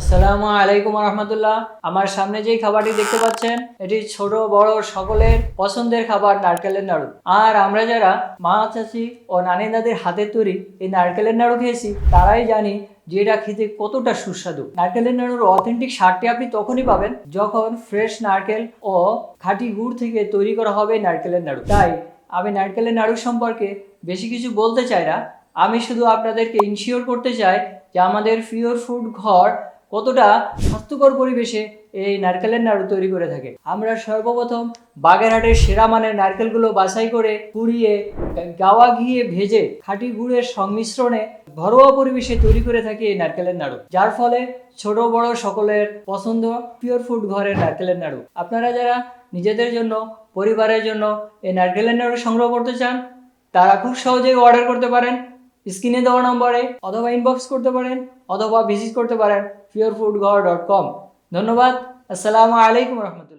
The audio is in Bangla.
আসসালামু আলাইকুম রহমতুল্লাহ আমার সামনে যেই খাবারটি দেখতে পাচ্ছেন, এটি ছোট, বড়, সকলের পছন্দের খাবার নারকেলের নাড়ু। আর আমরা যারা মা, চাচি ও নানি দাদির হাতের তৈরি এই নারকেলের নাড়ু খেয়েছি, তারাই জানি যে এটা খেতে কতটা সুস্বাদু। নারকেলের নাড়ুর অথেন্টিক স্বাদটি আপনি তখনই পাবেন যখন ফ্রেশ নারকেল ও খাঁটি গুড় থেকে তৈরি করা হবে নারকেলের নাড়ু। তাই আমি নারকেলের নাড়ু সম্পর্কে বেশি কিছু বলতে চাই না। আমি শুধু আপনাদেরকে ইনশিওর করতে চাই যে আমাদের পিওর ফুড ঘর কতটা স্বাস্থ্যকর পরিবেশে এই নারকেলের নাড়ু তৈরি করে থাকে। আমরা সর্বপ্রথম বাগেরহাটের সেরা মানের নারকেলগুলো বাছাই করে কুড়িয়ে, গাওয়া ঘিয়ে ভেজে খাঁটি গুড়ের সংমিশ্রণে ঘরোয়া পরিবেশে তৈরি করে থাকি এই নারকেলের নাড়ু। যার ফলে ছোট, বড় সকলের পছন্দ পিওর ফুড ঘরের নারকেলের নাড়ু। আপনারা যারা নিজেদের জন্য, পরিবারের জন্য এই নারকেলের নাড়ু সংগ্রহ করতে চান, তারা খুব সহজেই অর্ডার করতে পারেন। স্ক্রিনে দেওয়া নম্বরে অথবা ইনবক্স করতে পারেন, অথবা ভিজিট করতে পারেন pure food Ghor dot com ধন্যবাদ, আসসালামু আলাইকুম রহমতুল্লাহ।